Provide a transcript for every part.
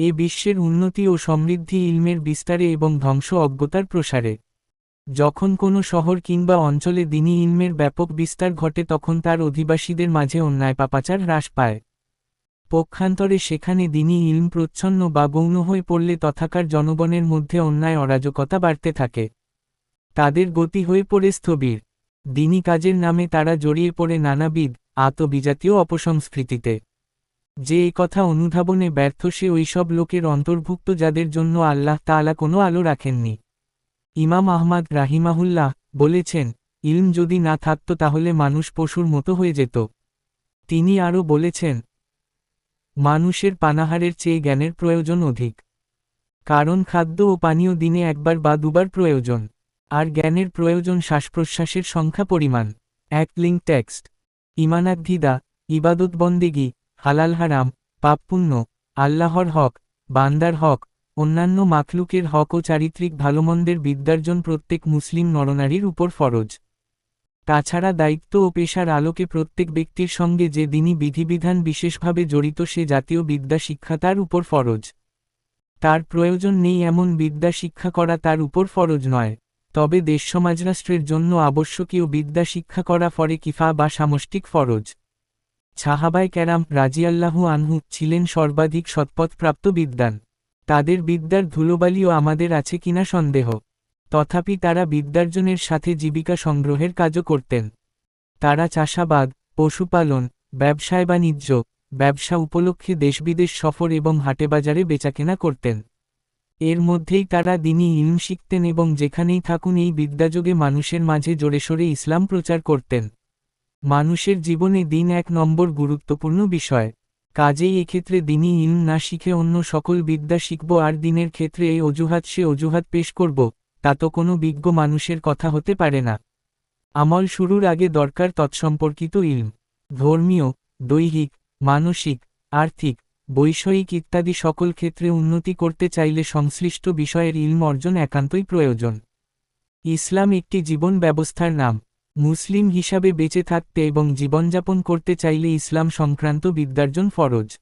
এ বিশ্বের উন্নতি ও সমৃদ্ধি ইলমের বিস্তারে এবং ধ্বংস অজ্ঞতার প্রসারে। যখন কোনো শহর কিংবা অঞ্চলে দিনী ইলমের ব্যাপক বিস্তার ঘটে, তখন তার অধিবাসীদের মাঝে অন্যায়, পাপাচার হ্রাস পায়। পক্ষান্তরে সেখানে দিনী ইলম প্রচ্ছন্ন বা গৌণ হয়ে পড়লে তথাকার জনগণের মধ্যে অন্যায়, অরাজকতা বাড়তে থাকে। তাদের গতি হয়ে পড়ে স্থবির। দিনী কাজের নামে তারা জড়িয়ে পড়ে নানাবিধ আতবিজাতীয় অপসংস্কৃতিতে। যে কথা অনুধাবনে ব্যর্থ সে ওইসব লোকের অন্তর্ভুক্ত যাদের জন্য আল্লাহ তাআলা কোনো আলো রাখেননি। ইমাম আহমাদ রাহিমাহুল্লাহ বলেছেন, ইলম যদি না থাকত তাহলে মানুষ পশুর মতো হয়ে যেত। তিনি আরও বলেছেন, মানুষের পানাহারের চেয়ে জ্ঞানের প্রয়োজন অধিক। কারণ খাদ্য ও পানীয় দিনে একবার বা দুবার প্রয়োজন, আর জ্ঞানের প্রয়োজন শ্বাসপ্রশ্বাসের সংখ্যা পরিমাণ। এক লিঙ্ক টেক্সট ইমানাদ্ধিদা ইবাদত বন্দেগি। হালাল হারাম পাপপুণ্য আল্লাহর হক, বান্দার হক, অন্যান্য মাখলুকের হক ও চারিত্রিক ভালোমন্দের বিদ্যার্জন প্রত্যেক মুসলিম নরনারীর উপর ফরজ। তাছাড়া দায়িত্ব ও পেশার আলোকে প্রত্যেক ব্যক্তির সঙ্গে যে দিনই বিধিবিধান বিশেষভাবে জড়িত সে জাতীয় বিদ্যা শিক্ষা তার উপর ফরজ। তার প্রয়োজন নেই এমন বিদ্যা শিক্ষা করা তার উপর ফরজ নয়। তবে দেশ সমাজরাষ্ট্রের জন্য আবশ্যকীয় বিদ্যা শিক্ষা করা ফরে কিফা বা সামষ্টিক ফরজ। ছাহাবায় ক্যারাম রাজিয়াল্লাহু আনহু ছিলেন সর্বাধিক সৎপথপ্রাপ্ত বিদ্যান তাদের বিদ্যার ধুলোবালিও আমাদের আছে কিনা সন্দেহ। তথাপি তারা বিদ্যার্জনের সাথে জীবিকা সংগ্রহের কাজও করতেন। তারা চাষাবাদ, পশুপালন, ব্যবসায় বাণিজ্য, ব্যবসা উপলক্ষে দেশবিদেশ সফর এবং হাটেবাজারে বেচাকেনা করতেন। এর মধ্যেই তারা দিনই ইলম শিখতেন এবং যেখানেই থাকুন এই বিদ্যাযোগে মানুষের মাঝে জোরেশোরে ইসলাম প্রচার করতেন। মানুষের জীবনে দিন এক নম্বর গুরুত্বপূর্ণ বিষয়। কাজেই এক্ষেত্রে দিনই ইলম না শিখে অন্য সকল বিদ্যা শিখব আর দিনের ক্ষেত্রে এই অজুহাত সে অজুহাত পেশ করব, তা তো কোনো বিজ্ঞ মানুষের কথা হতে পারে না। আমল শুরুর আগে দরকার তৎসম্পর্কিত ইলম। ধর্মীয়, দৈহিক, মানসিক, আর্থিক, বৈষয়িক ইত্যাদি সকল ক্ষেত্রে উন্নতি করতে চাইলে সংশ্লিষ্ট বিষয়ের ইলম অর্জন একান্তই প্রয়োজন। ইসলাম একটি জীবন ব্যবস্থার নাম। মুসলিম হিসাবে বেঁচে থাকতে এবং জীবনযাপন করতে চাইলে ইসলাম সংক্রান্ত বিদ্যার্জন ফরজ।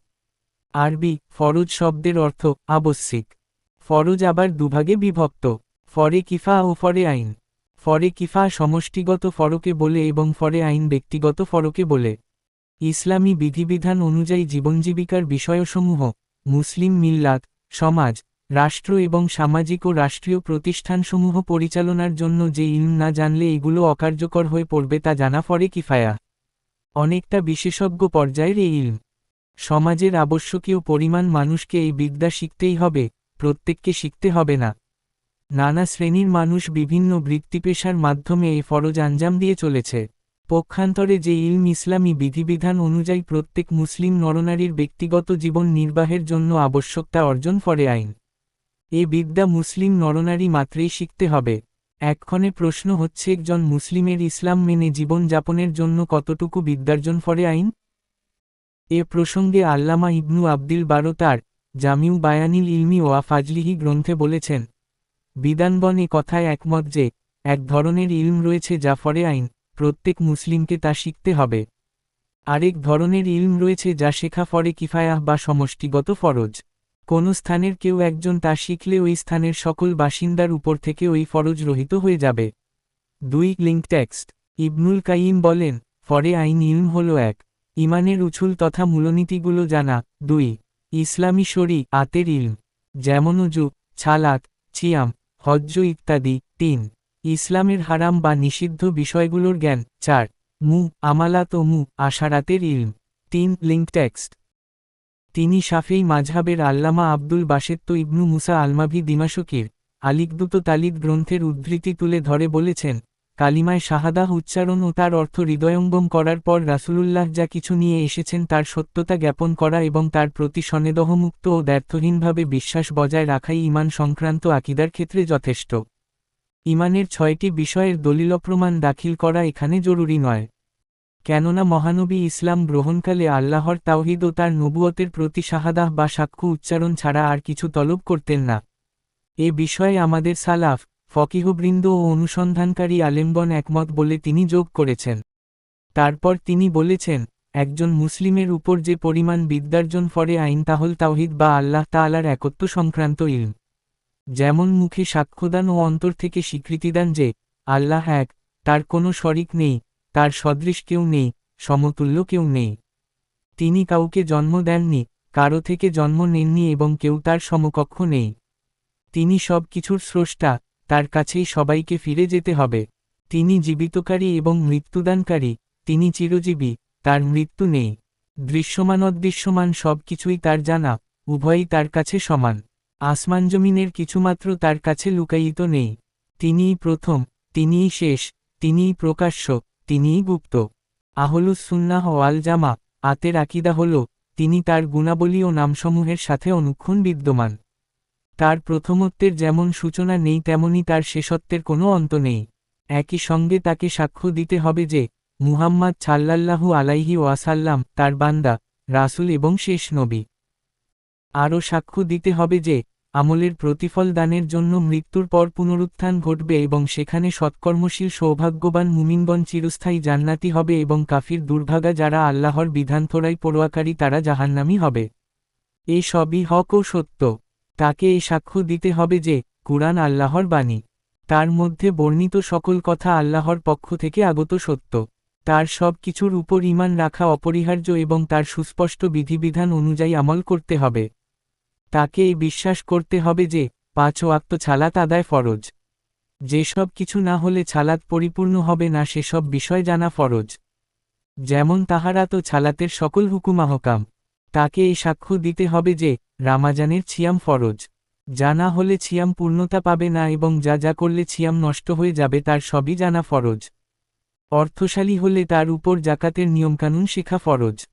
আরবি, ফরজ শব্দের অর্থ আবশ্যিক। ফরজ আবার দুভাগে বিভক্ত। ফরে কিফা ও ফরে আইন। ফরে কিফা সমষ্টিগত ফরকে বলে এবং ফরে আইন ব্যক্তিগত ফরকে বলে। ইসলামী বিধিবিধান অনুযায়ী জীবনজীবিকার বিষয়সমূহ, মুসলিম মিল্লাত, সমাজ রাষ্ট্র এবং সামাজিক ও রাষ্ট্রীয় প্রতিষ্ঠানসমূহ পরিচালনার জন্য যে ইলম না জানলে এগুলো অকার্যকর হয়ে পড়বে তা জানা ফরে কিফায়া। অনেকটা বিশেষজ্ঞ পর্যায়ের এই ইলম। সমাজের আবশ্যকীয় পরিমাণ মানুষকে এই বিদ্যা শিখতেই হবে, প্রত্যেককে শিখতে হবে না। নানা শ্রেণির মানুষ বিভিন্ন বৃত্তিপেশার মাধ্যমে এই ফরজ আঞ্জাম দিয়ে চলেছে। পক্ষান্তরে যে ইলম ইসলামী বিধিবিধান অনুযায়ী প্রত্যেক মুসলিম নরনারীর ব্যক্তিগত জীবন নির্বাহের জন্য আবশ্যকতা অর্জন ফরে আইন। এ বিদ্যা মুসলিম নরনারী মাত্রেই শিখতে হবে। এক্ষণে প্রশ্ন হচ্ছে, একজন মুসলিমের ইসলাম মেনে জীবন যাপনের জন্য কতটুকু বিদ্যার্জন ফরে আইন? এ প্রসঙ্গে আল্লামা ইবনু আব্দিল বারো তার জামিউ বায়ানিল ইলমি ওয়া ফাজলিহি গ্রন্থে বলেছেন বিদানবন এ কথায় একমত যে, এক ধরনের ইলম রয়েছে যা ফরে আইন, প্রত্যেক মুসলিমকে তা শিখতে হবে। আরেক ধরনের ইলম রয়েছে যা শেখা ফরে কিফায়াহ বা সমষ্টিগত ফরজ। কোন স্থানের কেউ একজন তা শিখলে ওই স্থানের সকল বাসিন্দার উপর থেকে ওই ফরজ রহিত হয়ে যাবে। দুই লিঙ্ক টেক্সট। ইবনুল কাইম বলেন, ফরে আইন ইলম হল এক। ইমানের উছুল তথা মূলনীতিগুলো জানা। দুই, ইসলামী শরী আতের ইলম। যেমন উজু, ছালাত চিয়াম হজ্জ ইত্যাদি। তিন, ইসলামের হারাম বা নিষিদ্ধ বিষয়গুলোর জ্ঞান। চার, মু, আমালাত ও মু, আশারাতের ইলম। তিন, লিঙ্ক টেক্সট। তিনি শাফেই মাঝহাবের আল্লামা আব্দুল বাসেত্ত ইবনু মুসা আলমাভি দিমাশকির আলিকদুত তালিদ গ্রন্থের উদ্ধৃতি তুলে ধরে বলেছেন, কালিমায় শাহাদাহ উচ্চারণ ও তার অর্থ হৃদয়ঙ্গম করার পর রাসুলুল্লাহ যা কিছু নিয়ে এসেছেন তার সত্যতা জ্ঞাপন করা এবং তার প্রতি সনেদহমুক্ত ও দ্ব্যর্থহীনভাবে বিশ্বাস বজায় রাখাই ইমান সংক্রান্ত আকিদার ক্ষেত্রে যথেষ্ট। ইমানের ছয়টি বিষয়ের দলিলপ্রমাণ দাখিল করা এখানে জরুরি নয়। কেননা মহানবী ইসলাম গ্রহণকালে আল্লাহর তাওহিদ ও তার নবুয়তের প্রতি শাহাদাহ বা সাক্ষ্য উচ্চারণ ছাড়া আর কিছু তলব করতেন না। এ বিষয়ে আমাদের সালাফ, ফকিহবৃন্দ ও অনুসন্ধানকারী আলেমগণ একমত বলে তিনি যোগ করেছেন। তারপর তিনি বলেছেন, একজন মুসলিমের উপর যে পরিমাণ বিদ্যার্জন ফরে আইন তাহল তাওহিদ বা আল্লাহ তাআলার একত্ব সংক্রান্ত ইলম। যেমন মুখে সাক্ষ্যদান ও অন্তর থেকে স্বীকৃতিদান যে, আল্লাহ এক, তার কোনো শরিক নেই তার সদৃশ কেউ নেই, সমতুল্য কেউ নেই। তিনি কাউকে জন্ম দেননি, কারও থেকে জন্ম নেননি এবং কেউ তার সমকক্ষ নেই। তিনি সব কিছুর স্রষ্টা, তার কাছেই সবাইকে ফিরে যেতে হবে। তিনি জীবিতকারী এবং মৃত্যুদানকারী, তিনি চিরজীবী, তার মৃত্যু নেই। দৃশ্যমান অদৃশ্যমান সব কিছুই তার জানা, উভয়ই তার কাছে সমান। আসমান জমিনের কিছুমাত্র তার কাছে লুকায়িত নেই। তিনিই প্রথম, তিনিই শেষ, তিনিই প্রকাশ্য তিনিই গুপ্ত। আহলুস সুন্নাহ ওয়াল জামা, আতের আকিদা হল, তিনি তার গুণাবলী ও নামসমূহের সাথে অনুক্ষণ বিদ্যমান। তার প্রথমত্বের যেমন সূচনা নেই, তেমনি তার শেষত্বের কোনো অন্ত নেই। একই সঙ্গে তাকে সাক্ষ্য দিতে হবে যে, মুহাম্মদ ছাল্লাল্লাহু আলাইহি ওয়াসাল্লাম তার বান্দা, রাসুল এবং শেষ নবী। আরও সাক্ষ্য দিতে হবে যে আমলের প্রতিফল দানের জন্য মৃত্যুর পর পুনরুত্থান ঘটবে এবং সেখানে সৎকর্মশীল সৌভাগ্যবান মুমিনবন চিরস্থায়ী জান্নাতি হবে এবং কাফির দুর্ভাগা যারা আল্লাহর বিধানথোড়াই পড়ুয়াকারী তারা জাহান্নামি হবে। এ সবই হক ও সত্য। তাকে এই সাক্ষ্য দিতে হবে যে, কুরআন আল্লাহর বাণী। তার মধ্যে বর্ণিত সকল কথা আল্লাহর পক্ষ থেকে আগত সত্য। তার সব কিছুর উপর ইমান রাখা অপরিহার্য এবং তার সুস্পষ্ট বিধিবিধান অনুযায়ী আমল করতে হবে। তাকে এই বিশ্বাস করতে হবে যে, পাঁচ ওয়াক্ত ছালাত আদায় ফরজ। যেসব কিছু না হলে ছালাত পরিপূর্ণ হবে না, সেসব বিষয় জানা ফরজ। যেমন তাহারা তো ছালাতের সকল হুকুমাহকাম। তাকে এই সাক্ষ্য দিতে হবে যে, রামাজানের ছিয়াম ফরজ। যা না হলে ছিয়াম পূর্ণতা পাবে না এবং যা যা করলে ছিয়াম নষ্ট হয়ে যাবে তার সবই জানা ফরজ। অর্থশালী হলে তার উপর জাকাতের নিয়মকানুন শেখা ফরজ।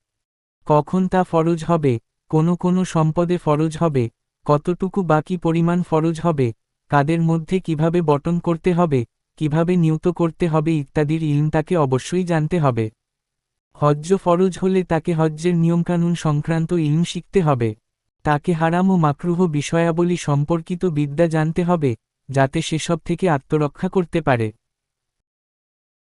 কখন তা ফরজ হবে কোনো কোনো সম্পদে ফরজ হবে, কতটুকু বাকি পরিমাণ ফরজ হবে, কাদের মধ্যে কীভাবে বটন করতে হবে, কীভাবে নিয়ত করতে হবে ইত্যাদির ইলম তাকে অবশ্যই জানতে হবে। হজ্জ ফরজ হলে তাকে হজ্জের নিয়মকানুন সংক্রান্ত ইলম শিখতে হবে। তাকে হারাম ও মাকরুহ বিষয়াবলী সম্পর্কিত বিদ্যা জানতে হবে, যাতে সেসব থেকে আত্মরক্ষা করতে পারে।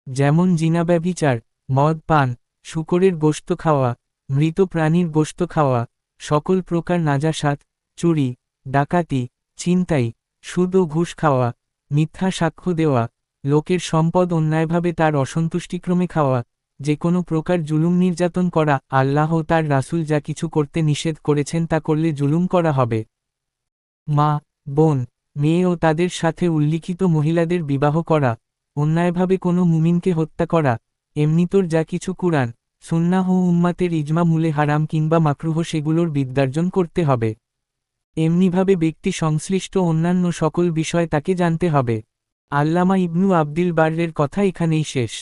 যেমন জিনা ব্যভিচার, মদ, পান, শুকরের গোস্ত খাওয়া, মৃত প্রাণীর গোস্ত খাওয়া সকল প্রকার নাজাসাত চুরি, ডাকাতি, ছিনতাই, সুদ ও ঘুষ খাওয়া, মিথ্যা সাক্ষ্য দেওয়া, লোকের সম্পদ অন্যায়ভাবে তার অসন্তুষ্টিক্রমে খাওয়া, যে কোনো প্রকার জুলুম নির্যাতন করা, আল্লাহ তার রাসুল যা কিছু করতে নিষেধ করেছেন তা করলে জুলুম করা হবে। মা, বোন, মেয়ে ও তাদের সাথে উল্লিখিত মহিলাদের বিবাহ করা, অন্যায়ভাবে কোনো মুমিনকে হত্যা করা এমনিতর যা কিছু কুরআন সুন্নাহ উম্মাতের ইজমা মূলে হারাম কিংবা মাকরুহ সেগুলোর বিদ্যার্জন করতে হবে। এমনিভাবে ব্যক্তি সংশ্লিষ্ট অন্যান্য সকল বিষয় তাকে জানতে হবে। আল্লামা ইবনু আব্দিল বার্রের কথা এখানেই শেষ।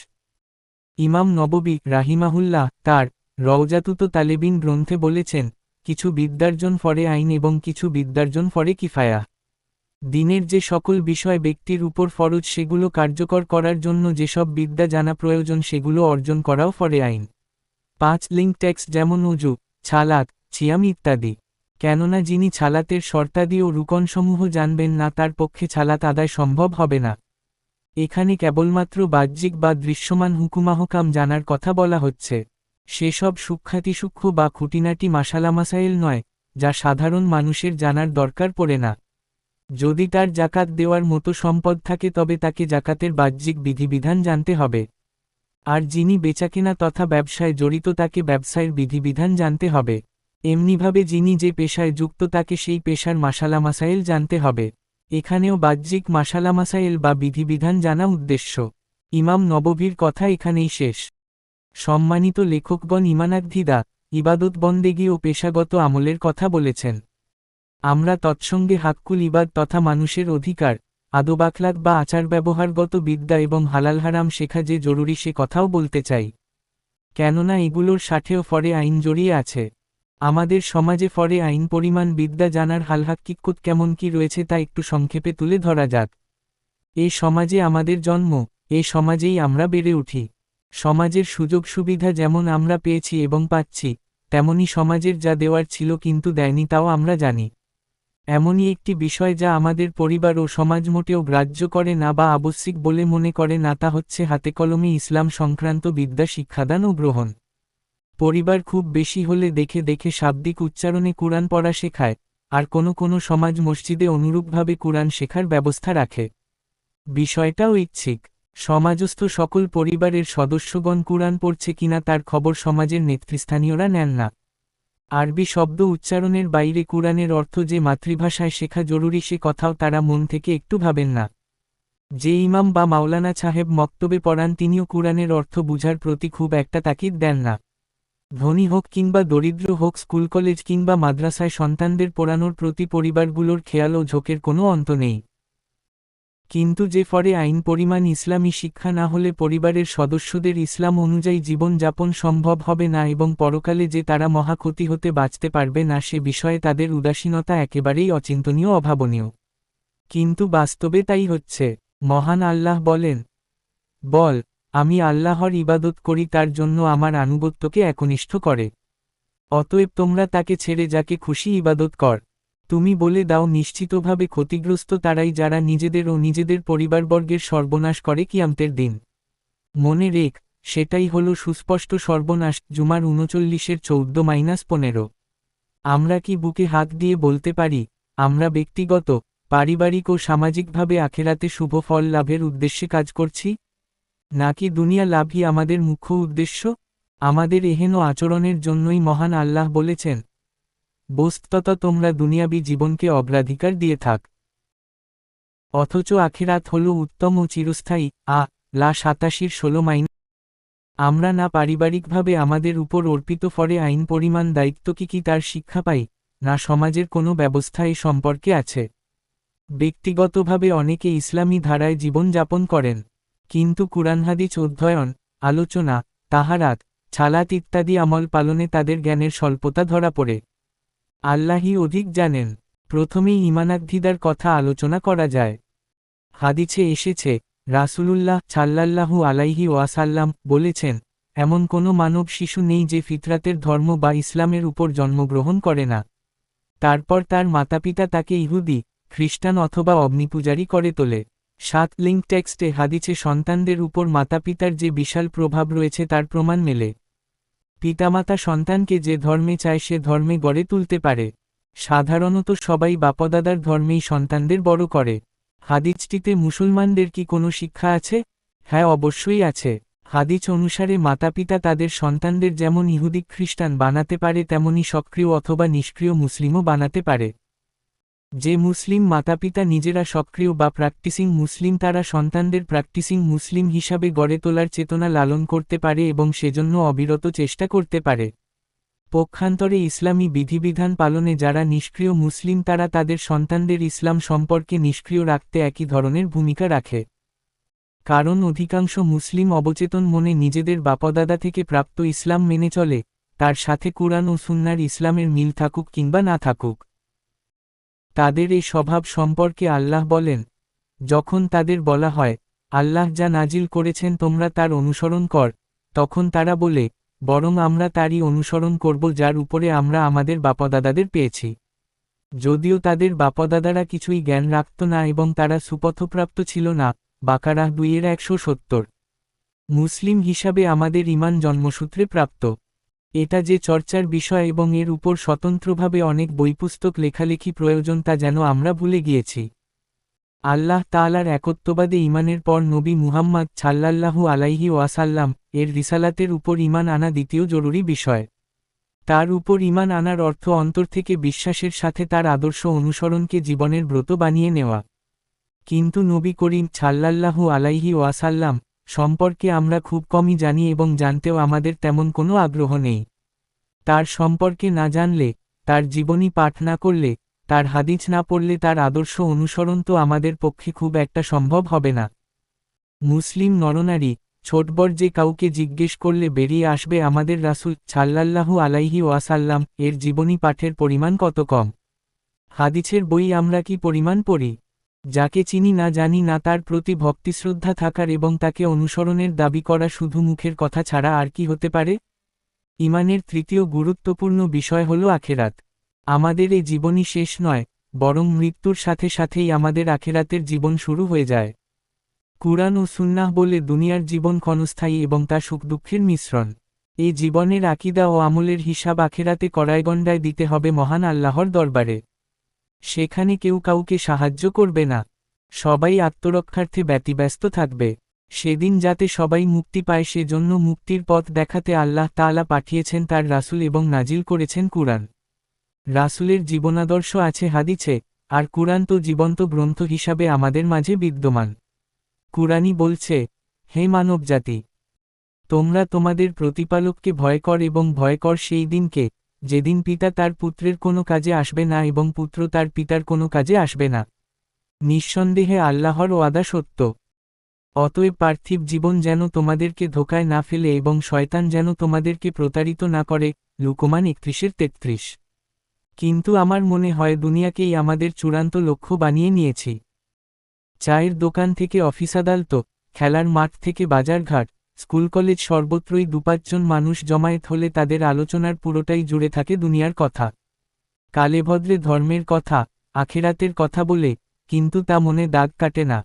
ইমাম নববী রাহিমাহুল্লাহ তার রওজাতুত তালেবিন গ্রন্থে বলেছেন, কিছু বিদ্যার্জন ফরে আইন এবং কিছু বিদ্যার্জন ফরে কিফায়া। দিনের যে সকল বিষয় ব্যক্তির উপর ফরজ সেগুলো কার্যকর করার জন্য যেসব বিদ্যা জানা প্রয়োজন সেগুলো অর্জন করাও ফরে আইন। পাঁচ লিঙ্ক ট্যাক্স যেমন উজু, ছালাত, ছিয়াম ইত্যাদি। কেননা যিনি ছালাতের শর্তাদি ও রুকনসমূহ জানবেন না, তার পক্ষে ছালাত আদায় সম্ভব হবে না। এখানে কেবলমাত্র বাহ্যিক বা দৃশ্যমান হুকুমাহকাম জানার কথা বলা হচ্ছে। সেসব সূক্ষ্মাতিসূক্ষ্ম বা খুঁটিনাটি মাসালামাসাইল নয়, যা সাধারণ মানুষের জানার দরকার পড়ে না। যদি তার জাকাত দেওয়ার মতো সম্পদ থাকে, তবে তাকে জাকাতের বাহ্যিক বিধিবিধান জানতে হবে। আর যিনি বেচাকেনা তথা ব্যবসায় জড়িত তাকে ব্যবসায়ের বিধিবিধান জানতে হবে। এমনিভাবে যিনি যে পেশায় যুক্ত তাকে সেই পেশার মাসালা মাসাইল জানতে হবে। এখানেও বাহ্যিক মাসালা মাসাইল বা বিধিবিধান জানা উদ্দেশ্য। ইমাম নববীর কথা এখানেই শেষ। সম্মানিত লেখকগণ ইমানাদ্ধিদা ইবাদত বন্দেগী ও পেশাগত আমলের কথা বলেছেন। আমরা তৎসঙ্গে হাক্কুল ইবাদ তথা মানুষের অধিকার আদবাখলাক বা আচার ব্যবহারগত বিদ্যা এবং হালাল হারাম শেখা যে জরুরি সে কথাও বলতে চাই। কেননা এগুলোর সাথেও ফরে আইন জড়িয়ে আছে। আমাদের সমাজে ফরে আইন পরিমাণ বিদ্যা জানার হালহাক্কিকুত কেমন কি রয়েছে তা একটু সংক্ষেপে তুলে ধরা যাক। এ সমাজে আমাদের জন্ম, এ সমাজেই আমরা বেড়ে উঠি। সমাজের সুযোগ সুবিধা যেমন আমরা পেয়েছি এবং পাচ্ছি, তেমনি সমাজের যা দেওয়ার ছিল কিন্তু দেয়নি তাও আমরা জানি। এমনই একটি বিষয় যা আমাদের পরিবার ও সমাজ মোটেও গ্রাহ্য করে না বা আবশ্যিক বলে মনে করে না, তা হচ্ছে হাতে কলমে ইসলাম সংক্রান্ত বিদ্যা, শিক্ষাদান ও গ্রহণ। পরিবার খুব বেশি হলে দেখে দেখে শাব্দিক উচ্চারণে কুরআন পড়া শেখায়, আর কোনো কোনো সমাজ মসজিদে অনুরূপভাবে কুরআন শেখার ব্যবস্থা রাখে। বিষয়টাও ইচ্ছিক। সমাজস্থ সকল পরিবারের সদস্যগণ কুরআন পড়ছে কিনা তার খবর সমাজের নেতৃস্থানীয়রা নেন না। আরবি শব্দ উচ্চারণের বাইরে কুরআনের অর্থ যে মাতৃভাষায় শেখা জরুরি সে কথাও তারা মন থেকে একটু ভাবেন না। যে ইমাম বা মাওলানা সাহেব মক্তবে পড়ান তিনিও কুরআনের অর্থ বুঝার প্রতি খুব একটা তাকিদ দেন না। ধনী হোক কিংবা দরিদ্র হোক স্কুল কলেজ কিংবা মাদ্রাসায় সন্তানদের পড়ানোর প্রতি পরিবারগুলোর খেয়াল ও ঝোঁকের কোনো অন্ত নেই। কিন্তু যে ফরে আইন পরিমাণ ইসলামী শিক্ষা না হলে পরিবারের সদস্যদের ইসলাম অনুযায়ী জীবন যাপন সম্ভব হবে না এবং পরকালে যে তারা মহা ক্ষতি হতে বাঁচতে পারবে না সে বিষয়ে তাদের উদাসীনতা একেবারেই অচিন্তনীয় অভাবনীয়। কিন্তু বাস্তবে তাই হচ্ছে। মহান আল্লাহ বলেন, বল, আমি আল্লাহর ইবাদত করি তার জন্য আমার আনুগত্যকে একনিষ্ঠ করে। অতএব তোমরা তাকে ছেড়ে যাকে খুশি ইবাদত কর। তুমি বলে দাও, নিশ্চিতভাবে ক্ষতিগ্রস্ত তারাই যারা নিজেদের ও নিজেদের পরিবারবর্গের সর্বনাশ করে কিয়ামতের দিন। মনে রেখ, সেটাই হল সুস্পষ্ট সর্বনাশ, জুমার উনচল্লিশের চৌদ্দ মাইনাস পনেরো। আমরা কি বুকে হাত দিয়ে বলতে পারি, আমরা ব্যক্তিগত, পারিবারিক ও সামাজিকভাবে আখেরাতে শুভ ফল লাভের উদ্দেশ্যে কাজ করছি? নাকি দুনিয়া লাভই আমাদের মুখ্য উদ্দেশ্য? আমাদের এহেন আচরণের জন্যই মহান আল্লাহ বলেছেন বস্তুত তোমরা দুনিয়াবী জীবনকে অগ্রাধিকার দিয়ে থাক। অথচ আখেরাত হল উত্তম ও চিরস্থায়ী, আ, লা সাতাশির ষোলো মাইন। আমরা না পারিবারিকভাবে আমাদের উপর অর্পিত ফরে আইন পরিমাণ দায়িত্ব কি কি তার শিক্ষা পাই, না সমাজের কোনো ব্যবস্থা এ সম্পর্কে আছে। ব্যক্তিগতভাবে অনেকে ইসলামী ধারায় জীবন যাপন করেন, কিন্তু কুরআনহাদিচ অধ্যয়ন, আলোচনা, তাহারাত, ছালাত ইত্যাদি আমল পালনে তাদের জ্ঞানের স্বল্পতা ধরা পড়ে। আল্লাহি অধিক জানেন। প্রথমেই ইমানাদ্ধিদার কথা আলোচনা করা যায়। হাদিছে এসেছে, রাসূলুল্লাহ ছাল্লাল্লাহু আলাইহি ওয়াসাল্লাম বলেছেন, এমন কোনো মানব শিশু নেই যে ফিতরাতের ধর্ম বা ইসলামের উপর জন্মগ্রহণ করে না। তারপর তার মাতাপিতা তাকে ইহুদি, খ্রিস্টান অথবা অগ্নিপূজারি করে তোলে। সাত লিঙ্ক টেক্সটে হাদিছে সন্তানদের উপর মাতাপিতার যে বিশাল প্রভাব রয়েছে তার প্রমাণ মেলে। পিতামাতা সন্তানকে যে ধর্মে চায় সে ধর্মে গড়ে তুলতে পারে। সাধারণত সবাই বাপদাদার ধর্মেই সন্তানদের বড় করে। হাদিজটিতে মুসলমানদের কি কোনো শিক্ষা আছে? হ্যাঁ অবশ্যই আছে। হাদিজ অনুসারে মাতাপিতা তাদের সন্তানদের যেমন ইহুদি খ্রিস্টান বানাতে পারে, তেমনি সক্রিয় অথবা নিষ্ক্রিয় মুসলিমও বানাতে পারে। যে মুসলিম মাতাপিতা নিজেরা সক্রিয় বা প্র্যাকটিসিং মুসলিম, তারা সন্তানদের প্র্যাকটিসিং মুসলিম হিসাবে গড়ে তোলার চেতনা লালন করতে পারে এবং সেজন্য অবিরত চেষ্টা করতে পারে। পক্ষান্তরে ইসলামী বিধিবিধান পালনে যারা নিষ্ক্রিয় মুসলিম, তারা তাদের সন্তানদের ইসলাম সম্পর্কে নিষ্ক্রিয় রাখতে একই ধরনের ভূমিকা রাখে। কারণ অধিকাংশ মুসলিম অবচেতন মনে নিজেদের বাপদাদা থেকে প্রাপ্ত ইসলাম মেনে চলে, তার সাথে কুরআন ও সুন্নার ইসলামের মিল থাকুক কিংবা না থাকুক। তাদের এই স্বভাব সম্পর্কে আল্লাহ বলেন, যখন তাদের বলা হয়, আল্লাহ যা নাজিল করেছেন তোমরা তার অনুসরণ কর তখন তারা বলে, বরং আমরা তারই অনুসরণ করব যার উপরে আমরা আমাদের বাপদাদাদের পেয়েছি। যদিও তাদের বাপদাদারা কিছুই জ্ঞান রাখত না এবং তারা সুপথপ্রাপ্ত ছিল না, বাকারাহ দুইয়ের একশো সত্তর। মুসলিম হিসাবে আমাদের ইমান জন্মসূত্রে প্রাপ্ত। এটা যে চর্চার বিষয় এবং এর উপর স্বতন্ত্রভাবে অনেক বইপুস্তক লেখালেখি প্রয়োজন তা যেন আমরা ভুলে গিয়েছি। আল্লাহ তালার একত্ববাদে ইমানের পর নবী মুহাম্মদ ছাল্লাল্লাহু আলাইহি ওয়াসাল্লাম এর রিসালাতের উপর ইমান আনা দ্বিতীয় জরুরি বিষয়। তার উপর ইমান আনার অর্থ অন্তর থেকে বিশ্বাসের সাথে তার আদর্শ অনুসরণকে জীবনের ব্রত বানিয়ে নেওয়া। কিন্তু নবী করিম ছাল্লাল্লাহু আলাইহি ওয়াসাল্লাম সম্পর্কে আমরা খুব কমই জানি এবং জানতেও আমাদের তেমন কোনো আগ্রহ নেই। তার সম্পর্কে না জানলে, তার জীবনী পাঠ না করলে, তার হাদিস না পড়লে তার আদর্শ অনুসরণ তো আমাদের পক্ষে খুব একটা সম্ভব হবে না। মুসলিম নরনারী, ছোটবর যে কাউকে জিজ্ঞেস করলে বেরিয়ে আসবে আমাদের রাসুল ছাল্লাল্লাহু আলাইহি ওয়াসাল্লাম, এর জীবনী পাঠের পরিমাণ কত কম? হাদিছের বই আমরা কি পরিমাণ পড়ি? যাকে চিনি না জানি না তার প্রতি ভক্তিশ্রদ্ধা থাকার এবং তাকে অনুসরণের দাবি করা শুধু মুখের কথা ছাড়া আর কি হতে পারে? ইমানের তৃতীয় গুরুত্বপূর্ণ বিষয় হল আখেরাত। আমাদের এই জীবনই শেষ নয়, বরং মৃত্যুর সাথে সাথেই আমাদের আখেরাতের জীবন শুরু হয়ে যায়। কুরআন ও সুন্নাহ বলে দুনিয়ার জীবন ক্ষণস্থায়ী এবং তা সুখ দুঃখের মিশ্রণ। এ জীবনের আকিদা ও আমলের হিসাব আখেরাতে করায়গণ্ডায় দিতে হবে মহান আল্লাহর দরবারে। সেখানে কেউ কাউকে সাহায্য করবে না। সবাই আত্মরক্ষার্থে ব্যতিব্যস্ত থাকবে। সেদিন যাতে সবাই মুক্তি পায় সেজন্য মুক্তির পথ দেখাতে আল্লাহ তাআলা পাঠিয়েছেন তার রাসূল এবং নাজিল করেছেন কুরআন। রাসূলের জীবনাদর্শ আছে হাদিছে আর কুরআন তো জীবন্ত গ্রন্থ হিসাবে আমাদের মাঝে বিদ্যমান। কুরআনই বলছে, হে মানবজাতি, তোমরা তোমাদের প্রতিপালককে ভয় কর এবং ভয় কর সেই দিনকে যেদিন পিতা তার পুত্রের কোনো কাজে আসবে না এবং পুত্র তার পিতার কোনো কাজে আসবে না। নিঃসন্দেহে আল্লাহর ওয়াদা সত্য। অতএব পার্থিব জীবন যেন তোমাদেরকে ধোকায় না ফেলে এবং শয়তান যেন তোমাদেরকে প্রতারিত না করে, লুকমান একত্রিশের তেত্রিশ। কিন্তু আমার মনে হয় দুনিয়াকেই আমাদের চূড়ান্ত লক্ষ্য বানিয়ে নিয়েছি। চায়ের দোকান থেকে অফিস আদালত, খেলার মাঠ থেকে বাজারঘাট স্কুল কলেজ সর্বত্রই দুপাঁচজন মানুষ জমায়েত হলে তাদের আলোচনার পুরোটাই জুড়ে থাকে দুনিয়ার কথা। কালেভদ্রে ধর্মের কথা, আখেরাতের কথা বলে, কিন্তু তা মনে দাগ কাটে না।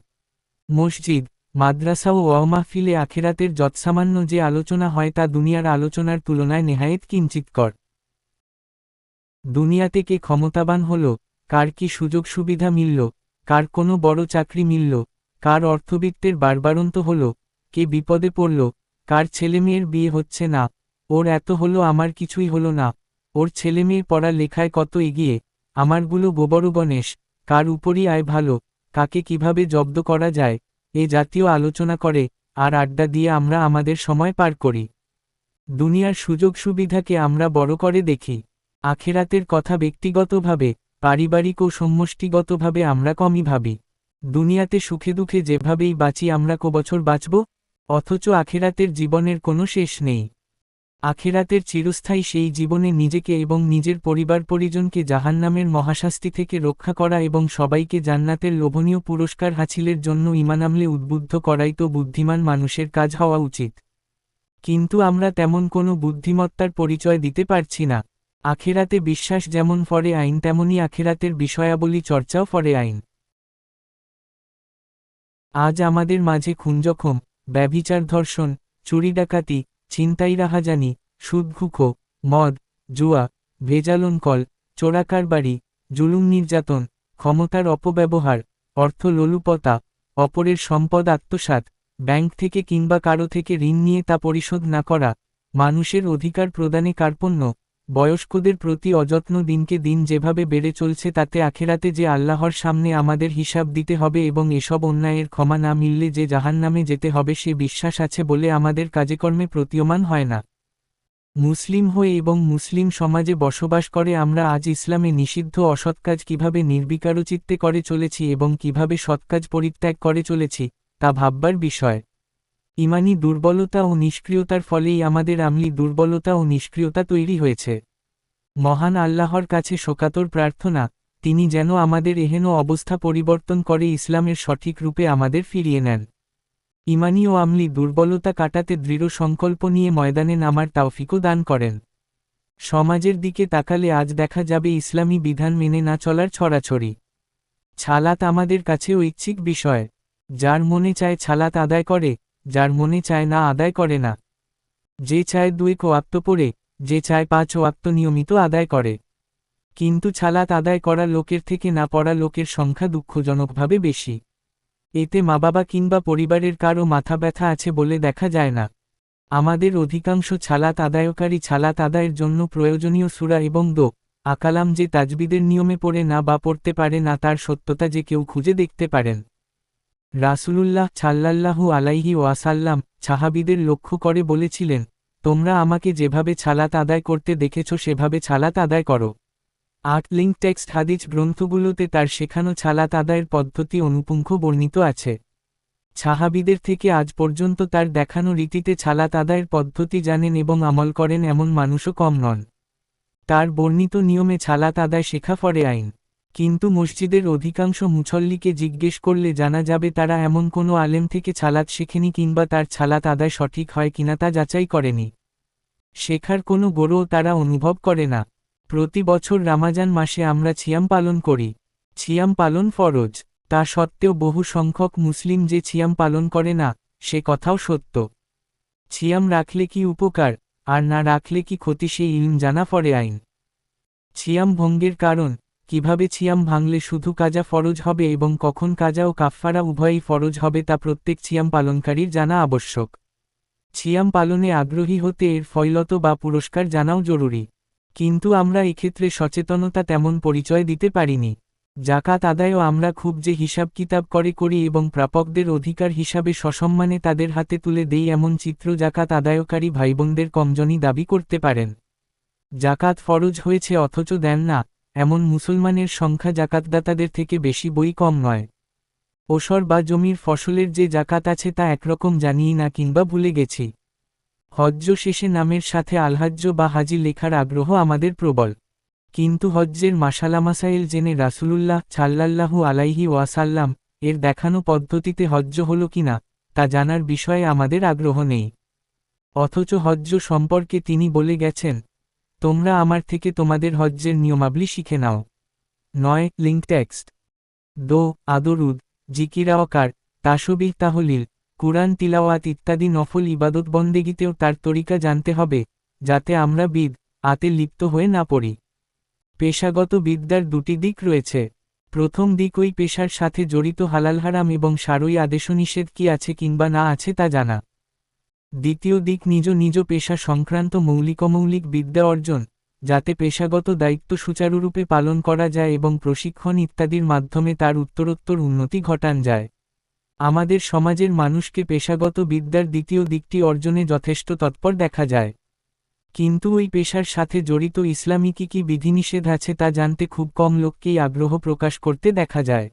মসজিদ, মাদ্রাসা ও অমাহফিলে আখেরাতের যৎসামান্য যে আলোচনা হয় তা দুনিয়ার আলোচনার তুলনায় নেহায়েত কিঞ্চিতকর দুনিয়াতে কে ক্ষমতাবান হল, কার কি সুযোগ সুবিধা মিলল, কার কোনো বড় চাকরি মিলল, কার অর্থবিত্তের বারবারন্ত হল কে বিপদে পড়ল, কার ছেলেমেয়ের বিয়ে হচ্ছে না, ওর এত হলো আমার কিছুই হলো না, ওর ছেলেমেয়ের পড়া লেখায় কত এগিয়ে, আমারগুলো গোবর গণেশ, কার উপরই আয় ভালো, কাকে কীভাবে জব্দ করা যায়, এ জাতীয় আলোচনা করে, আর আড্ডা দিয়ে আমরা আমাদের সময় পার করি। দুনিয়ার সুযোগ সুবিধাকে আমরা বড় করে দেখি। আখেরাতের কথা ব্যক্তিগতভাবে, পারিবারিক ও সমষ্টিগতভাবে আমরা কমই ভাবি। দুনিয়াতে সুখে দুঃখে যেভাবেই বাঁচি আমরা কবছর বাঁচব অথচ আখেরাতের জীবনের কোনো শেষ নেই। আখেরাতের চিরস্থায়ী সেই জীবনে নিজেকে এবং নিজের পরিবার পরিজনকে জাহান্নামের মহাশাস্তি থেকে রক্ষা করা এবং সবাইকে জান্নাতের লোভনীয় পুরস্কার হাসিলের জন্য ইমানামলে উদ্বুদ্ধ করাই তো বুদ্ধিমান মানুষের কাজ হওয়া উচিত। কিন্তু আমরা তেমন কোনো বুদ্ধিমত্তার পরিচয় দিতে পারছি না। আখেরাতে বিশ্বাস যেমন ফরে আইন তেমনই আখেরাতের বিষয়াবলী চর্চাও ফরে আইন। আজ আমাদের মাঝে খুঞ্জখম ব্যভিচার ধর্ষণ, চুরি ডাকাতি, ছিনতাই রাহাজানি সুদঘুখো মদ, জুয়া, ভেজালন কল চোরাকারবারি জুলুম নির্যাতন, ক্ষমতার অপব্যবহার, অর্থ লোলুপতা, অপরের সম্পদ আত্মসাত ব্যাংক থেকে কিংবা কারও থেকে ঋণ নিয়ে তা পরিশোধ না করা, মানুষের অধিকার প্রদানে কার্পণ্য। বয়স্কদের প্রতি অযত্ন দিনকে দিন যেভাবে বেড়ে চলছে তাতে আখেরাতে যে আল্লাহর সামনে আমাদের হিসাব দিতে হবে এবং এসব অন্যায়ের ক্ষমা না মিললে যে জাহান্নামে যেতে হবে সে বিশ্বাস আছে বলে আমাদের কাজেকর্মে প্রতীয়মান হয় না। মুসলিম হয়ে এবং মুসলিম সমাজে বসবাস করে আমরা আজ ইসলামে নিষিদ্ধ অসৎ কাজ কীভাবে নির্বিকারচিত্তে করে চলেছি এবং কীভাবে সৎকাজ পরিত্যাগ করে চলেছি, তা ভাববার বিষয়। ইমানি দুর্বলতা ও নিষ্ক্রিয়তার ফলেই আমাদের আমলি দুর্বলতা ও নিষ্ক্রিয়তা তৈরি হয়েছে। মহান আল্লাহর কাছে শোকাতর প্রার্থনা, তিনি যেন আমাদের এহেন অবস্থা পরিবর্তন করে ইসলামের সঠিক রূপে আমাদের ফিরিয়ে নেন। ইমানি ও আমলি দুর্বলতা কাটাতে দৃঢ় সংকল্প নিয়ে ময়দানে নামার তাওফিকও দান করেন। সমাজের দিকে তাকালে আজ দেখা যাবে ইসলামী বিধান মেনে না চলার ছড়াছড়ি। ছালাত আমাদের কাছে ঐচ্ছিক বিষয়, যার মনে চায় ছালাত আদায় করে যার মনে চায় না আদায় করে না। যে চায় দুই কোয়াক্ত পড়ে, যে চায় পাঁচ ওয়াক্ত নিয়মিত আদায় করে। কিন্তু ছালাত আদায় করা লোকের থেকে না পড়া লোকের সংখ্যা দুঃখজনকভাবে বেশি। এতে মা বাবা কিংবা পরিবারের কারও মাথা ব্যথা আছে বলে দেখা যায় না। আমাদের অধিকাংশ ছালাত আদায়কারী ছালাত আদায়ের জন্য প্রয়োজনীয় সুরা এবং দো আকালাম যে তাজবিদের নিয়মে পড়ে না বা পড়তে পারে না তার সত্যতা যে কেউ খুঁজে দেখতে পারেন। রাসূলুল্লাহ ছাল্লাল্লাহু আলাইহি ওয়াসাল্লাম ছাহাবিদের লক্ষ্য করে বলেছিলেন, তোমরা আমাকে যেভাবে ছালাত আদায় করতে দেখেছ, সেভাবে ছালাত আদায় করো। আট লিঙ্ক টেক্সট হাদিস গ্রন্থগুলোতে তার শেখানো ছালাত আদায়ের পদ্ধতি অনুপুঙ্খ বর্ণিত আছে। ছাহাবিদের থেকে আজ পর্যন্ত তার দেখানো রীতিতে ছালাত আদায়ের পদ্ধতি জানেন এবং আমল করেন এমন মানুষও কম নন। তার বর্ণিত নিয়মে ছালাত আদায় শেখা ফরে আইন। কিন্তু মসজিদের অধিকাংশ মুছল্লিকে জিজ্ঞেস করলে জানা যাবে তারা এমন কোনো আলেম থেকে ছালাত শেখেনি কিংবা তার ছালাত আদায় সঠিক হয় কিনা তা যাচাই করেনি। শেখার কোনো গৌরও তারা অনুভব করে না। প্রতি বছর রামাজান মাসে আমরা ছিয়াম পালন করি। ছিয়াম পালন ফরজ। তা সত্ত্বেও বহু সংখ্যক মুসলিম যে ছিয়াম পালন করে না, সে কথাও সত্য। ছিয়াম রাখলে কি উপকার, আর না রাখলে কি ক্ষতি সেই ইলম জানা ফরে আইন। ছিয়াম ভঙ্গের কারণ কীভাবে ছিয়াম ভাঙলে শুধু কাজা ফরজ হবে এবং কখন কাজা ও কাফফারা উভয়ই ফরজ হবে তা প্রত্যেক ছিয়াম পালনকারীর জানা আবশ্যক। ছিয়াম পালনে আগ্রহী হতে এর ফৈলত বা পুরস্কার জানাও জরুরি। কিন্তু আমরা এক্ষেত্রে সচেতনতা তেমন পরিচয় দিতে পারিনি। জাকাত আদায়ও আমরা খুব যে হিসাব কিতাব করে করি এবং প্রাপকদের অধিকার হিসাবে সসম্মানে তাদের হাতে তুলে দেই এমন চিত্র জাকাত আদায়কারী ভাইবোনদের কমজনই দাবি করতে পারেন। জাকাত ফরজ হয়েছে অথচ দেন না। এমন মুসলমানের সংখ্যা জাকাতদাতাদের থেকে বেশি বই কম নয়। ওসর বা জমির ফসলের যে জাকাত আছে তা একরকম জানিই না কিংবা ভুলে গেছি। হজ্জ শেষে নামের সাথে আলহাজ্য বা হাজি লেখার আগ্রহ আমাদের প্রবল। কিন্তু হজ্জের মাসালামাসাইল জেনে রাসুলুল্লাহ ছাল্লাল্লাহু আলাইহি ওয়াসাল্লাম এর দেখানো পদ্ধতিতে হজ্জ হল কিনা তা জানার বিষয়ে আমাদের আগ্রহ নেই। অথচ হজ্জ সম্পর্কে তিনি বলে গেছেন তোমরা আমার থেকে তোমাদের হজ্জের নিয়মাবলী শিখে নাও। নয়, লিঙ্ক টেক্সট। দো আদরুদ জিকিরাওকার তাসবিহ তাহলিল, কুরআন তিলাওয়াত ইত্যাদি নফল ইবাদত বন্দেগিতেও তার তরিকা জানতে হবে, যাতে আমরা বিদ, আতে লিপ্ত হয়ে না পড়ি। পেশাগত বিদ্যার দুটি দিক রয়েছে। প্রথম দিক ওই পেশার সাথে জড়িত হালাল হারাম এবং সারই আদেশনিষেধ কি আছে কিংবা না আছে তা জানা। দ্বিতীয় দিক নিজ নিজ পেশা সংক্রান্ত মৌলিকমৌলিক বিদ্যা অর্জন, যাতে পেশাগত দায়িত্ব সুচারুরূপে পালন করা যায় এবং প্রশিক্ষণ ইত্যাদির মাধ্যমে তার উত্তরোত্তর উন্নতি ঘটান যায়। আমাদের সমাজের মানুষকে পেশাগত বিদ্যার দ্বিতীয় দিকটি অর্জনে যথেষ্ট তৎপর দেখা যায়। কিন্তু ওই পেশার সাথে জড়িত ইসলামী কি কি বিধিনিষেধ আছে তা জানতে খুব কম লোককেই আগ্রহ প্রকাশ করতে দেখা যায়।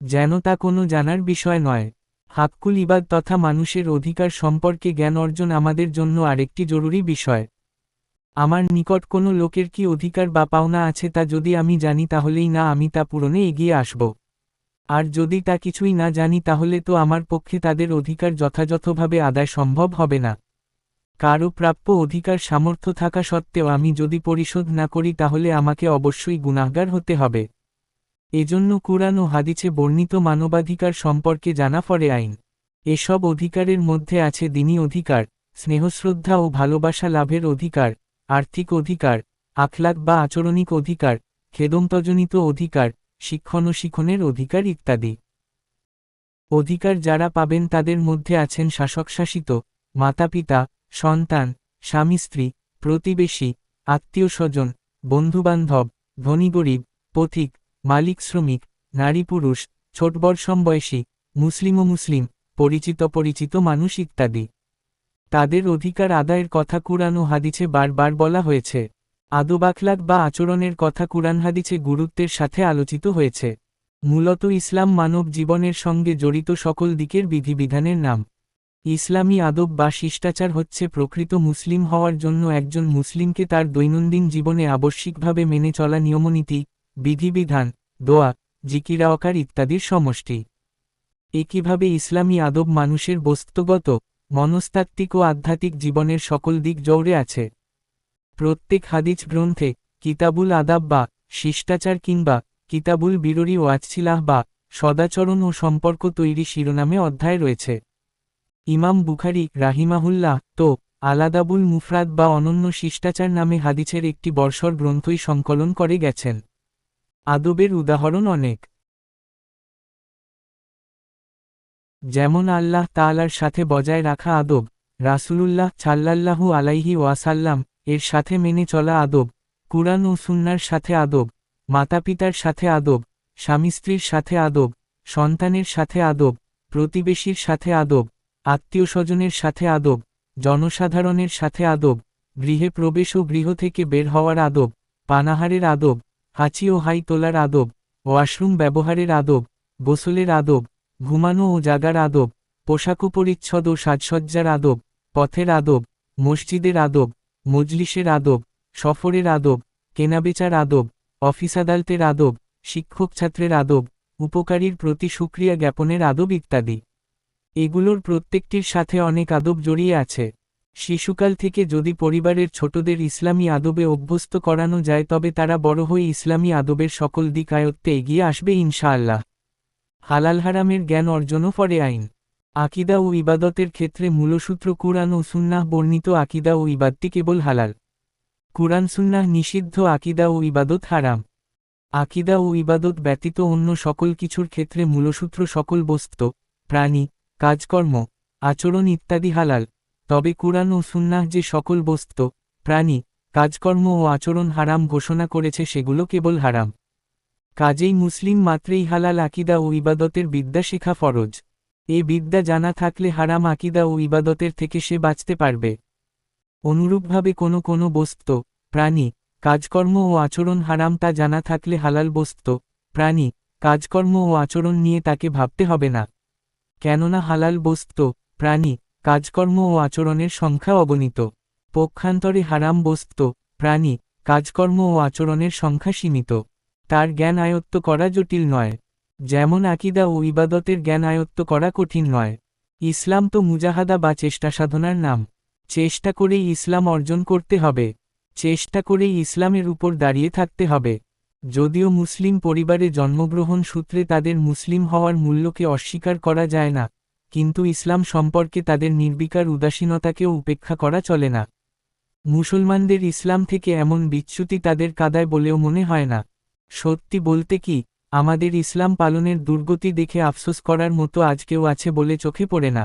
যেন তা কোনো জানার বিষয় নয়। হাক্কুল ইবাদ তথা মানুষের অধিকার সম্পর্কে জ্ঞান অর্জন আমাদের জন্য আরেকটি জরুরি বিষয়। আমার নিকট কোনো লোকের কি অধিকার বা পাওনা আছে তা যদি আমি জানি তাহলেই না, আমি তা পূরণে এগিয়ে আসব। আর যদি তা কিছুই না জানি তাহলে তো আমার পক্ষে তাদের অধিকার যথাযথভাবে আদায় সম্ভব হবে না। কারও প্রাপ্য অধিকার সামর্থ্য থাকা সত্ত্বেও আমি যদি পরিশোধ না করি তাহলে আমাকে অবশ্যই গুনাহগার হতে হবে। এজন্য কুরআন ও হাদিছে বর্ণিত মানবাধিকার সম্পর্কে জানা ফরে আইন। এসব অধিকারের মধ্যে আছে দিনী অধিকার, স্নেহশ্রদ্ধা ও ভালোবাসা লাভের অধিকার, আর্থিক অধিকার, আখলাক বা আচরণিক অধিকার, খেদমতজনিত অধিকার, শিক্ষণ ও শিক্ষণের অধিকার ইত্যাদি। অধিকার যারা পাবেন তাদের মধ্যে আছেন শাসক শাসিত মাতাপিতা, সন্তান, স্বামী, স্ত্রী, প্রতিবেশী আত্মীয় স্বজন বন্ধুবান্ধব ধনী গরিব পথিক মালিক শ্রমিক, নারী পুরুষ ছোটবড় সমবয়সী মুসলিম ও মুসলিম, পরিচিত পরিচিত মানুষ ইত্যাদি। তাদের অধিকার আদায়ের কথা কুরআন ও হাদিছে বারবার বলা হয়েছে। আদবাখলাক বা আচরণের কথা কুরআন হাদিছে গুরুত্বের সাথে আলোচিত হয়েছে। মূলত ইসলাম মানব জীবনের সঙ্গে জড়িত সকল দিকের বিধিবিধানের নাম। ইসলামী আদব বা শিষ্টাচার হচ্ছে প্রকৃত মুসলিম হওয়ার জন্য একজন মুসলিমকে তার দৈনন্দিন জীবনে আবশ্যিকভাবে মেনে চলা নিয়মনীতি বিধিবিধান, দোয়া জিকিরাওকার ইত্যাদির সমষ্টি। একইভাবে ইসলামী আদব মানুষের বস্তুগত, মনস্তাত্ত্বিক ও আধ্যাত্মিক জীবনের সকল দিক জৌড়ে আছে। প্রত্যেক হাদিস গ্রন্থে কিতাবুল আদাব বা শিষ্টাচার কিংবা কিতাবুল বিররি ওয়াজছিলাহ বা সদাচরণ ও সম্পর্ক তৈরি শিরোনামে অধ্যায় রয়েছে। ইমাম বুখারি রাহিমাহুল্লাহ তো আলাদাবুল মুফরাদ বা অনন্য শিষ্টাচার নামে হাদিসের একটি বর্ষর গ্রন্থই সংকলন করে গেছেন। আদবের উদাহরণ অনেক। যেমন আল্লাহ তালার সাথে বজায় রাখা আদব, রাসুলুল্লাহ ছাল্লাল্লাহু আলাইহি ওয়াসাল্লাম এর সাথে মেনে চলা আদব, কুরআন ও সুন্নার সাথে আদব, মাতাপিতার সাথে আদব স্বামী স্ত্রীর সাথে আদব, সন্তানের সাথে আদব, প্রতিবেশীর সাথে আদব আত্মীয় স্বজনের সাথে আদব, জনসাধারণের সাথে আদব, গৃহে প্রবেশ ও গৃহ থেকে বের হওয়ার আদব, পানাহারের আদব হাঁচি ও হাই তোলার আদব, ওয়াশরুম ব্যবহারের আদব, গোসলের আদব, ঘুমানো ও জাগার আদব, পোশাক পরিচ্ছদ ও সাজসজ্জার আদব, পথের আদব, মসজিদের আদব, মজলিসের আদব, সফরের আদব, কেনাবেচার আদব, অফিস আদালতের আদব, শিক্ষক ছাত্রের আদব, উপকারীর প্রতি সুক্রিয়া জ্ঞাপনের আদব ইত্যাদি। এগুলোর প্রত্যেকটির সাথে অনেক আদব জড়িয়ে আছে। শিশুকাল থেকে যদি পরিবারের ছোটদের ইসলামী আদবে অভ্যস্ত করানো যায়, তবে তারা বড় হয়ে ইসলামী আদবের সকল দিক আয়ত্তে এগিয়ে আসবে ইনশাআল্লাহ। হালাল হারামের জ্ঞান অর্জনও পরে আইন। আকিদা ও ইবাদতের ক্ষেত্রে মূলসূত্র কুরআন ও সুন্নাহ বর্ণিত আকিদা ও ইবাদটি কেবল হালাল। কুরআন সুন্নাহ নিষিদ্ধ আকিদা ও ইবাদত হারাম। আকিদা ও ইবাদত ব্যতীত অন্য সকল কিছুর ক্ষেত্রে মূলসূত্র সকল বস্তু, প্রাণী, কাজকর্ম, আচরণ ইত্যাদি হালাল। তবে কুরআন ও সুন্নাহ যে সকল বস্তু, প্রাণী, কাজকর্ম ও আচরণ হারাম ঘোষণা করেছে সেগুলো কেবল হারাম। কাজেই মুসলিম মাত্রেই হালাল আকিদা ও ইবাদতের বিদ্যা শেখা ফরজ। এ বিদ্যা জানা থাকলে হারাম আকিদা ও ইবাদতের থেকে সে বাঁচতে পারবে। অনুরূপভাবে কোনো কোনো বস্তু, প্রাণী, কাজকর্ম ও আচরণ হারাম তা জানা থাকলে হালাল বস্তু, প্রাণী, কাজকর্ম ও আচরণ নিয়ে তাকে ভাবতে হবে না। কেননা হালাল বস্তু, প্রাণী কাজকর্ম ও আচরণের সংখ্যা অগণিত। পক্ষান্তরে হারাম বস্তু, প্রাণী, কাজকর্ম ও আচরণের সংখ্যা সীমিত। তার জ্ঞান আয়ত্ত করা জটিল নয়। যেমন আকিদা ও ইবাদতের জ্ঞান আয়ত্ত করা কঠিন নয়। ইসলাম তো মুজাহাদা বা চেষ্টা সাধনার নাম। চেষ্টা করেই ইসলাম অর্জন করতে হবে। চেষ্টা করেই ইসলামের উপর দাঁড়িয়ে থাকতে হবে। যদিও মুসলিম পরিবারে জন্মগ্রহণ সূত্রে তাদের মুসলিম হওয়ার মূল্যকে অস্বীকার করা যায় না। কিন্তু ইসলাম সম্পর্কে তাদের নির্বিকার উদাসীনতাকেও উপেক্ষা করা চলে না। মুসলমানদের ইসলাম থেকে এমন বিচ্যুতি তাদের কাদায় বলেও মনে হয় না। সত্যি বলতে কি, আমাদের ইসলাম পালনের দুর্গতি দেখে আফসোস করার মতো আজকেও আছে বলে চোখে পড়ে না।